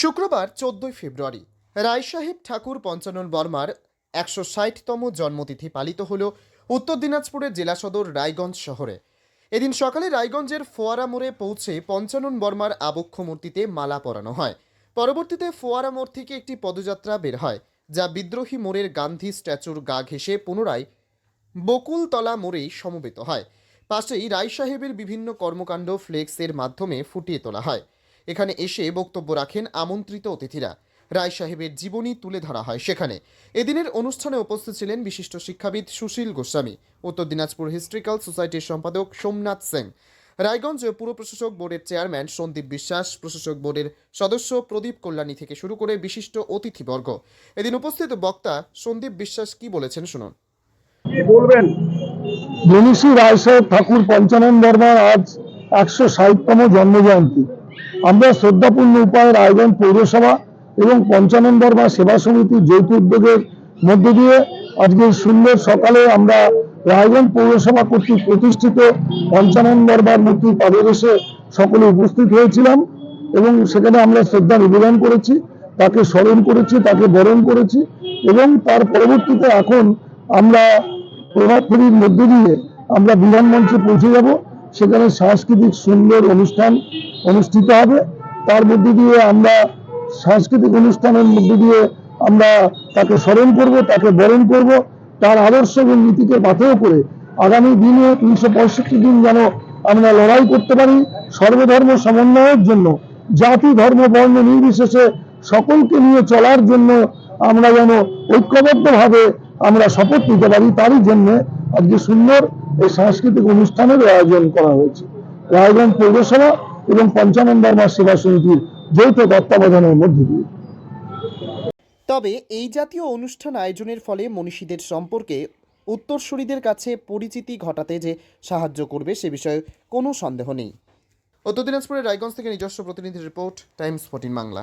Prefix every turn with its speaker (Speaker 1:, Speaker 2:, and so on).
Speaker 1: শুক্রবার চোদ্দই ফেব্রুয়ারি রায়সাহেব ঠাকুর পঞ্চানন বর্মার একশো ষাটতম জন্মতিথি পালিত হল উত্তর দিনাজপুরের জেলা সদর রায়গঞ্জ শহরে। এদিন সকালে রায়গঞ্জের ফোয়ারা মোড়ে পৌঁছে পঞ্চানন বর্মার আবক্ষ মূর্তিতে মালা পরানো হয়। পরবর্তীতে ফোয়ারা মোড় থেকে একটি পদযাত্রা বের হয়, যা বিদ্রোহী মোড়ের গান্ধী স্ট্যাচুর গা ঘেঁষে পুনরায় বকুলতলা মোড়েই সমবেত হয়। পাশেই রায় সাহেবের বিভিন্ন কর্মকাণ্ড ফ্লেক্সের মাধ্যমে ফুটিয়ে তোলা হয়। এখানে এসে বক্তব্য রাখেন আমন্ত্রিত অতিথিরা। রায় সাহেবের জীবনী তুলে ধরা হয় সেখানে। এদিনের অনুষ্ঠানে উপস্থিত ছিলেন বিশিষ্ট শিক্ষাবিদ সুশীল গোস্বামী উত্তর দিনাজপুর হিস্ট্রিক্যাল সোসাইটির সম্পাদক সোমনাথ সেন রায়গঞ্জ পুর প্রশাসক বোর্ডের চেয়ারম্যান সন্দীপ বিশ্বাস প্রশাসক বোর্ডের সদস্য প্রদীপ কল্যাণী থেকে শুরু করে বিশিষ্ট অতিথিবর্গ। এদিন উপস্থিত বক্তা সন্দীপ বিশ্বাস কি বলেছেন শুনুন।
Speaker 2: বলবেন?
Speaker 3: মনীষী রায়সাহেব ঠাকুর পঞ্চানন বর্মার আজ একশো ষাটতম জন্মজয়ন্তী। আমরা শ্রদ্ধাপূর্ণ উপায়ে রায়গঞ্জ পৌরসভা এবং পঞ্চানন বর্মা সেবা সমিতির যৌথ উদ্যোগের মধ্য দিয়ে আজকে সুন্দর সকালে আমরা রায়গঞ্জ পৌরসভা কর্তৃক প্রতিষ্ঠিত পঞ্চানন বর্মার মূর্তির পাদদেশে সকলে উপস্থিত হয়েছিলাম এবং সেখানে আমরা শ্রদ্ধা নিবেদন করেছি, তাকে স্মরণ করেছি, তাকে বরণ করেছি এবং তার পরবর্তীতে এখন আমরা প্রভাত ফেরির মধ্য দিয়ে আমরা বিধান মঞ্চে পৌঁছে যাব। সেখানে সাংস্কৃতিক সুন্দর অনুষ্ঠান অনুষ্ঠিত হবে। তার মধ্যে দিয়ে আমরা সাংস্কৃতিক অনুষ্ঠানের মধ্যে দিয়ে আমরা তাকে স্মরণ করব, তাকে বরণ করব। তার আদর্শ এবং নীতিকে পাথেয় করে আগামী দিনে তিনশো পঁয়ষট্টি দিন যেন আমরা লড়াই করতে পারি সর্বধর্ম সমন্বয়ের জন্য, জাতি, ধর্ম, বর্ণ নির্বিশেষে সকলকে নিয়ে চলার জন্য আমরা যেন ঐক্যবদ্ধভাবে আমরা শপথ নিতে পারি তারই জন্য আজকে সুন্দর এই সাংস্কৃতিক অনুষ্ঠানের আয়োজন করা হয়েছে। রায়গঞ্জ পৌরসভা এবং পঞ্চানন বর্মা সেবা সমিতির যৌথ তত্ত্বাবধানের মধ্যে দিয়ে।
Speaker 1: তবে এই জাতীয় অনুষ্ঠান আয়োজনের ফলে মনীষীদের সম্পর্কে উত্তরসূরিদের কাছে পরিচিতি ঘটাতে যে সাহায্য করবে সে বিষয়ে কোনো সন্দেহ নেই। উত্তর দিনাজপুরের রায়গঞ্জ থেকে নিজস্ব প্রতিনিধির report Times fourteen Bangla.